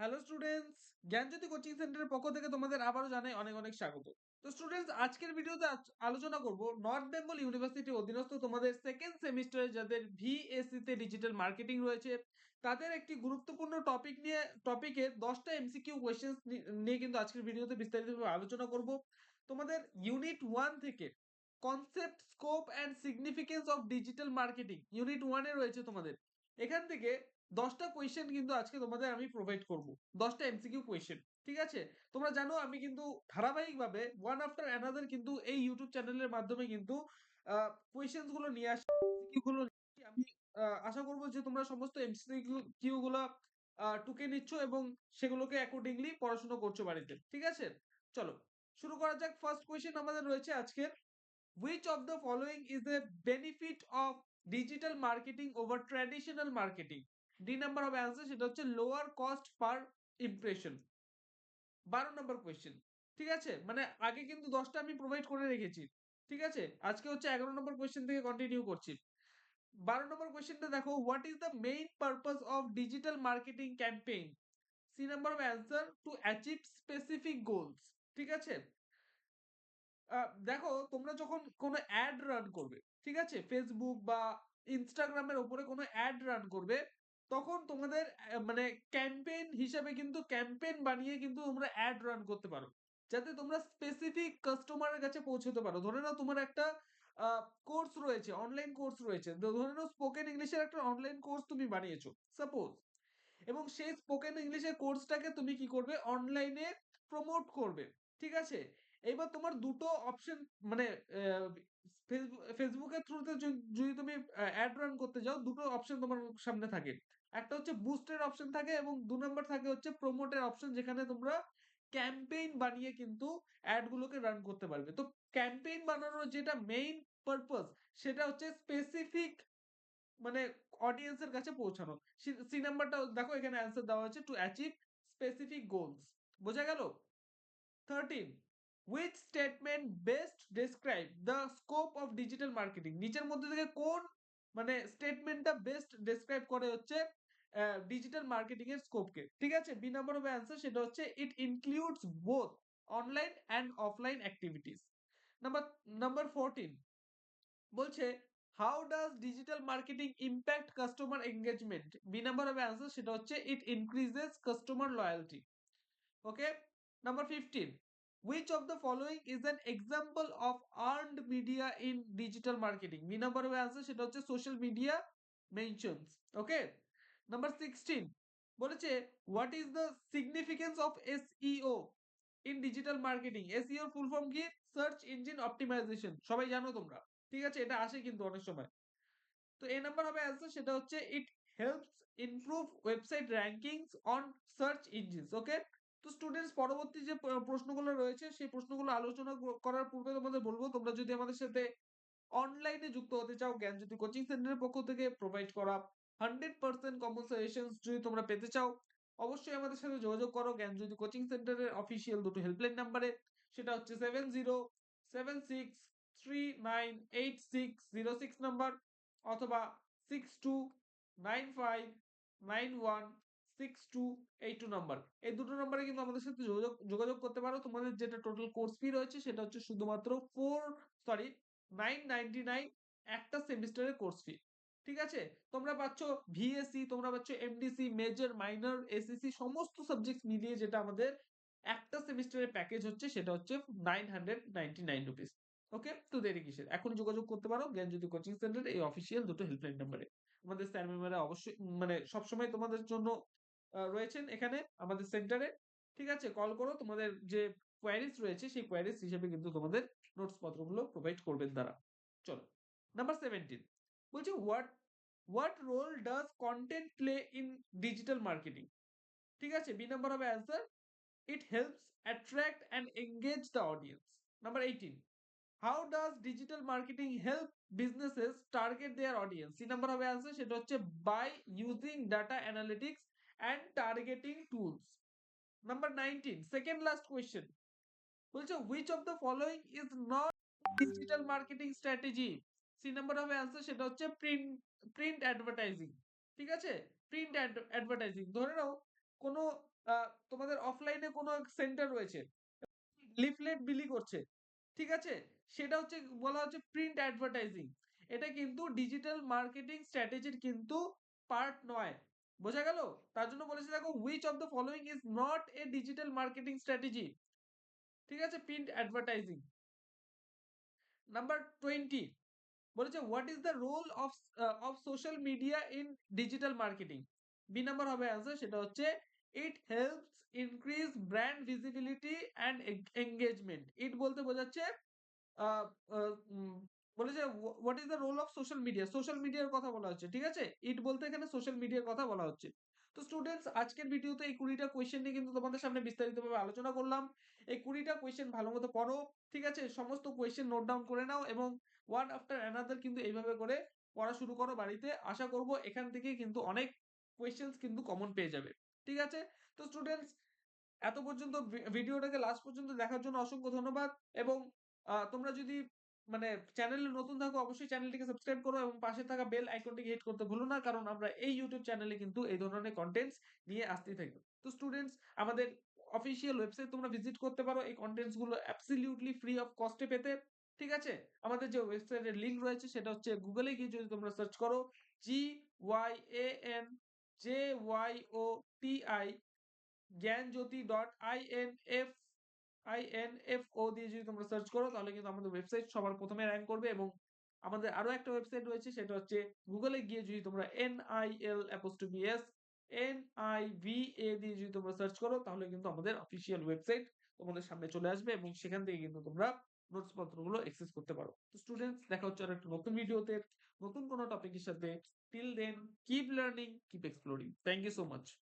Hello students জ্ঞানজ্যোতি coaching সেন্টারের পক্ষ থেকে তোমাদের আবারও জানাই অনেক অনেক স্বাগত। তো স্টুডেন্টস আজকের ভিডিওতে আলোচনা করব নর্থ বেঙ্গল ইউনিভার্সিটি অধীনস্থ তোমাদের সেকেন্ড সেমিস্টারে যাদের ভিএসসি তে ডিজিটাল মার্কেটিং রয়েছে, তাদের একটি গুরুত্বপূর্ণ টপিক নিয়ে টপিকে দশটা এমসিকিউ কোয়েশ্চেন নিয়ে কিন্তু আজকের ভিডিওতে বিস্তারিতভাবে আলোচনা করব। তোমাদের ইউনিট ওয়ান থেকে concept scope and significance of digital marketing unit ওয়ানে রয়েছে তোমাদের। এখান থেকে দশটা কোয়েশ্চেন কিন্তু আজকে তোমাদের আমি প্রোভাইড করব। দশটা এমসিকিউ কোয়েশ্চেন ঠিক আছে? তোমরা জানো আমি কিন্তু ধারাবাহিকভাবে ওয়ান আফটার অ্যানাদার কিন্তু এই ইউটিউব চ্যানেলের মাধ্যমে কিন্তু কোয়েশ্চেন্সগুলো নিয়ে আসি গুলো। আমি আশা করব যে তোমরা সমস্ত এমসিকিউ গুলো টুকে নিচ্ছ এবং সেগুলোকে অ্যাকর্ডিংলি পড়াশোনা করছ বাড়িতে, ঠিক আছে? চলো, শুরু করা যাক। ফার্স্ট কোয়েশ্চেন আমাদের রয়েছে আজকে which of the following is a benefit of digital marketing over traditional marketing D number হবে অ্যান্সার সেটা হচ্ছে লোয়ার কস্ট পার ইমপ্রেশন বারো নম্বর কোয়েশ্চেন ঠিক আছে? মানে আগে কিন্তু দশটা আমি প্রোভাইড করে রেখেছি। ঠিক আছে? আজকে হচ্ছে এগারো নম্বর কোয়েশ্চেন থেকে কন্টিনিউ করছি। বারো নম্বর কোয়েশ্চেনটা দেখো what is the main purpose of digital marketing campaign C number of answer to achieve specific goals ঠিক আছে? দেখো, তোমরা যখন কোনো অ্যাড রান করবে ঠিক আছে? ফেসবুক বা ইনস্টাগ্রামের ওপরে কোনো অ্যাড রান করবে, তখন তোমাদের মানে ক্যাম্পেইন হিসাবে কিন্তু ক্যাম্পেইন বানিয়ে কিন্তু তোমরা অ্যাড রান করতে পারো। যাতে তোমরা স্পেসিফিক কাস্টমারের কাছে পৌঁছতে পারো। ধরে নাও তোমার একটা কোর্স রয়েছে অনলাইন কোর্স রয়েছে। ধরে নাও স্পোকেন ইংলিশের একটা অনলাইন কোর্স তুমি বানিয়েছো সাপোজ এবং সেই স্পোকেন ইংলিশের কোর্সটাকে তুমি কি করবে? অনলাইনে প্রমোট করবে। ঠিক আছে? এবার তোমার দুটো অপশন মানে ফেসবুকের থ্রুতে যদি তুমি অ্যাড রান করতে যাও, দুটো অপশন তোমার সামনে থাকে। একটা হচ্ছে বুস্টের অপশন থাকে এবং দু নম্বর থাকে হচ্ছে প্রমোটের অপশন যেখানে তোমরা ক্যাম্পেইন বানিয়ে কিন্তু অ্যাড গুলোকে রান করতে পারবে। তো ক্যাম্পেইন বানানোর যেটা মেইন পারপাস সেটা হচ্ছে স্পেসিফিক মানে অডিয়েন্সের কাছে পৌঁছানো। সি নাম্বারটা দেখো এখানে অ্যান্সার দেওয়া হচ্ছে টু অ্যাচিভ স্পেসিফিক গোলস বোঝা গেল? Thirteen which statement best describe the scope of digital marketing নিচের মধ্যে থেকে কোন মানে স্টেটমেন্টটা বেস্ট ডেসক্রাইব করে হচ্ছে ডিজিটাল মার্কেটিং এর স্কোপকে ঠিক আছে বি নাম্বার হবে অ্যান্সার সেটা হচ্ছে it includes both online and offline activities number number fourteen বলছে how does digital marketing impact customer engagement B number হবে অ্যান্সার সেটা হচ্ছে it increases customer loyalty okay number fifteen which of the following is an example of earned media in digital marketing? B number হবে সেটা হচ্ছে social media mentions okay number sixteen বলেছে what is the significance of SEO in digital marketing SEO full form কি? Search engine optimisation সবাই জানো তোমরা, ঠিক আছে? এটা আসে কিন্তু অনেক সময়। তো এ নাম্বার হবে অ্যান্সার সেটা হচ্ছে it helps improve website rankings on search engines okay তো স্টুডেন্টস পরবর্তী যে প্রশ্নগুলো রয়েছে, সেই প্রশ্নগুলো আলোচনা করার পূর্বে তোমাদের বলব, তোমরা যদি আমাদের সাথে অনলাইনে যুক্ত হতে চাও জ্ঞানজ্যোতি কোচিং সেন্টারের পক্ষ থেকে প্রোভাইড করা হান্ড্রেড পার্সেন্ট কমন যদি তোমরা পেতে চাও, অবশ্যই আমাদের সাথে যোগাযোগ করো জ্ঞানজ্যোতি কোচিং সেন্টারের অফিসিয়াল দুটো হেল্পলাইন নাম্বারে সেটা হচ্ছে seven zero seven six three nine eight six zero six number অথবা six two nine five nine one six two eight two number এই দুটো নাম্বারে কিন্তু আমাদের সাথে যোগাযোগ করতে পারো। তোমাদের যেটা টোটাল কোর্স ফি রয়েছে সেটা হচ্ছে শুধুমাত্র four sorry nine ninety nine একটা সেমিস্টারের কোর্স ফি ঠিক আছে? তোমরা পাচ্ছ ভিএসসি তোমরা পাচ্ছ এমডিসি মেজর মাইনর এসএসসি সমস্ত সাবজেক্ট মিলিয়ে যেটা আমাদের একটা সেমিস্টারের প্যাকেজ হচ্ছে সেটা হচ্ছে nine hundred ninety nine rupees okay তো দেরি কিসের? এখন যোগাযোগ করতে পারো জ্ঞানজ্যোতি কোচিং সেন্টার এই অফিসিয়াল দুটো হেল্পলাইন নাম্বারে আমাদের স্যার ম্যামেরা অবশ্যই মানে সবসময় তোমাদের জন্য রয়েছেন এখানে আমাদের সেন্টারে। ঠিক আছে? কল করো, তোমাদের যে কোয়ারিজ রয়েছে, সেই কোয়ারিজ হিসেবে কিন্তু তোমাদের নোটস পত্রগুলো প্রোভাইড করবেন তারা। চলো নাম্বার সেভেন্টিন বলছে what what role does content play in digital marketing ঠিক আছে? বি নাম্বার হবে answer it helps attract and engage the audience number eighteen how does digital marketing help businesses target their audience C number হবে answer সেটা হচ্ছে by using data analytics and targeting tools number nineteen second last question বলছে which of the following is not digital marketing strategy C number হবে answer সেটা হচ্ছে print print advertising ঠিক আছে print advertising ধরে নাও, কোনো তোমাদের অফলাইনে কোনো সেন্টার রয়েছে। লিফলেট বিলি করছে। ঠিক আছে? সেটা হচ্ছে, বলা হচ্ছে প্রিন্ট অ্যাডভার্টাইজিং। এটা কিন্তু ডিজিটাল মার্কেটিং স্ট্র্যাটেজির কিন্তু পার্ট নয়। বোঝা গেল? তার জন্য বলেছে, দেখো, which of the following is not a digital marketing strategy ঠিক আছে? Print advertising. নাম্বার 20 বলেছে what is the role of of social media in digital marketing? B number হবে অ্যান্সার সেটা হচ্ছে it helps increase brand visibility and a engagement. It বলতে বোঝাচ্ছে বলেছে what is the role of social media? Social মিডিয়ার কথা বলা হচ্ছে। ঠিক আছে? ইট বলতে এখানে সোশ্যাল মিডিয়ার কথা বলা হচ্ছে। তো স্টুডেন্টস আজকের ভিডিওতে এই ২০ টা কোয়েশ্চেন নিয়ে কিন্তু তোমাদের সামনে বিস্তারিতভাবে আলোচনা করলাম। এই ২০ টা কোয়েশ্চেন ভালোমতো পড়ো। ঠিক আছে? সমস্ত কোয়েশ্চেন নোট ডাউন করে নাও এবং one আফটার অ্যানাদার কিন্তু এইভাবে করে পড়া শুরু করো বাড়িতে। আশা করব এখান থেকে কিন্তু অনেক কোয়েশ্চেনস কিন্তু কমন পেয়ে যাবে। ঠিক আছে? তো স্টুডেন্টস এত পর্যন্ত ভিডিওটাকে লাস্ট পর্যন্ত দেখার জন্য অসংখ্য ধন্যবাদ এবং তোমরা যদি মানে চ্যানেলে নতুন থাকো, অবশ্যই চ্যানেলটিকে সাবস্ক্রাইব করো এবং পাশে থাকা বেল আইকনটিকে হিট করতে ভুলো না। কারণ আমরা এই ইউটিউব চ্যানেলে কিন্তু এই ধরনের কনটেন্টস নিয়ে আসতেই থাকি। তো স্টুডেন্টস আমাদের অফিসিয়াল ওয়েবসাইট তোমরা ভিজিট করতে পারো এই কনটেন্টসগুলো অ্যাবসোলিউটলি ফ্রি অফ কস্টে পেতে। ঠিক আছে? আমাদের যে ওয়েবসাইটের লিংক রয়েছে, সেটা হচ্ছে গুগলে গিয়ে যদি তোমরা সার্চ করো G-Y-A-N-J-Y-O-T-I জ্ঞানজ্যোতি.info info দিয়ে যদি তোমরা সার্চ করো তাহলে কিন্তু আমাদের ওয়েবসাইট সবার ১ম এ র‍্যাংক করবে এবং আমাদের আরও একটা ওয়েবসাইট রয়েছে সেটা হচ্ছে গুগলে গিয়ে যদি তোমরা NIL apostrophe S N-I-V-A দিয়ে যদি তোমরা সার্চ করো তাহলে কিন্তু আমাদের অফিসিয়াল ওয়েবসাইট তোমাদের সামনে চলে আসবে এবং সেখান থেকে কিন্তু তোমরা নোটস পত্রগুলো অ্যাক্সেস করতে পারো। তো স্টুডেন্টস দেখা হচ্ছে আরও একটা নতুন ভিডিওতে নতুন কোনো টপিকের সাথে। Till then keep learning, keep exploring. Thank you so much.